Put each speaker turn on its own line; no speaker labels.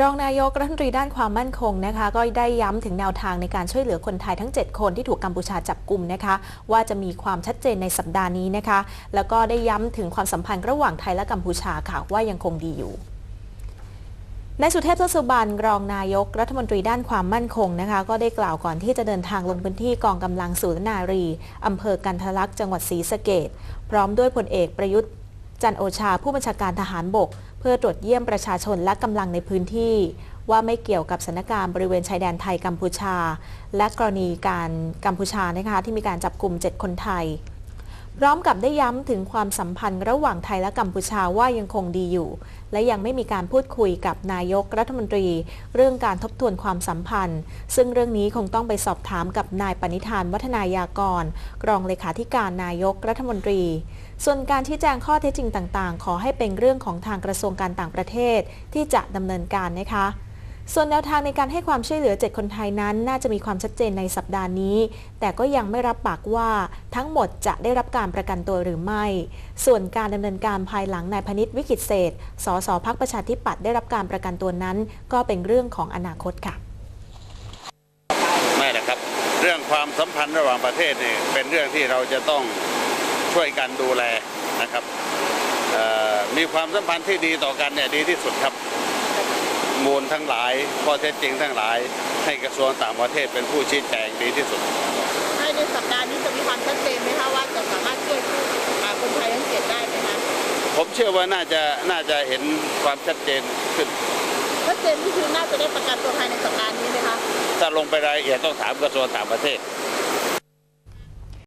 รองนายกรัฐมนตรีด้านความมั่นคงนะคะก็ได้ย้ำถึงแนวทางในการช่วยเหลือคนไทยทั้ง 7 คนที่ถูกกัมพูชาจับกลุ่มนะคะว่าจะมีความชัดเจนในสัปดาห์นี้นะคะแล้วก็ได้ย้ำถึงความสัมพันธ์ระหว่างไทยและกัมพูชาค่ะว่ายังคงดีอยู่นายสุเทพเทือกสุบรรณรองนายกรัฐมนตรีด้านความมั่นคงนะคะก็ได้กล่าวก่อนที่จะเดินทางลงพื้นที่กองกำลังสุรนารีอำเภอกันทะลักจังหวัดศรีสะเกดพร้อมด้วยพลเอกประยุทธ์จันโอชาผู้บัญชาการทหารบก พื่อตรวจเยี่ยมประชาชนและกำลังในพื้นที่ ว่าไม่เกี่ยวกับสถานการณ์บริเวณชายแดนไทยกัมพูชา และกรณีการกัมพูชานะคะที่มีการจับกลุ่ม 7 คนไทย พร้อมกับได้ย้ำถึงความสัมพันธ์ระหว่างไทยและกัมพูชาว่ายังคงดีอยู่ และยังไม่มีการพูดคุยกับนายกรัฐมนตรี เรื่องการทบทวนความสัมพันธ์ ซึ่งเรื่องนี้คงต้องไปสอบถามกับนายปณิธานวัฒนายากร รองเลขาธิการนายกรัฐมนตรี ส่วนการชี้แจงข้อเท็จจริงต่างๆ ขอให้เป็นเรื่องของทางกระทรวงการต่างประเทศที่จะดำเนินการนะคะ ส่วนแนวทางในการให้ความช่วยเหลือ 7 คนไทยนั้น น่าจะมีความชัดเจนในสัปดาห์นี้ แต่ก็ยังไม่รับปากว่าทั้งหมดจะได้รับการประกันตัวหรือไม่ ส่วนการดำเนินการภายหลังนายพนิษฐ์วิกิตเศษ สสพักประชาธิปัตย์ได้รับการประกันตัวนั้น ก็เป็นเรื่องของอนาคตค่ะ
ไม่นะครับ เรื่องความสัมพันธ์ระหว่างประเทศนี่เป็นเรื่องที่เราจะต้องช่วยกันดูแลนะครับมีความสัมพันธ์ที่ดีต่อกันเนี่ยดีที่สุดครับ มูลทั้งหลายข้อเท็จจริงทั้งหลาย ให้กระทรวงต่างประเทศเป็นผู้ชี้แจงดีที่สุด
ภายในสัปดาห์นี้จะมีความชัดเจนไหมคะว่าจะสามารถช่วยอ่าคนไทยทั้งเจ็ดได้ไหมคะ
ผมเชื่อว่าน่าจะน่าจะเห็นความชัดเจนขึ้น
ชัดเจนที่คือน่าจะได้ประกันตัวภายในสัปดาห์นี้ไหมคะ
ถ้าลงไปรายละเอียดต้องถามกระทรวงต่างประเทศ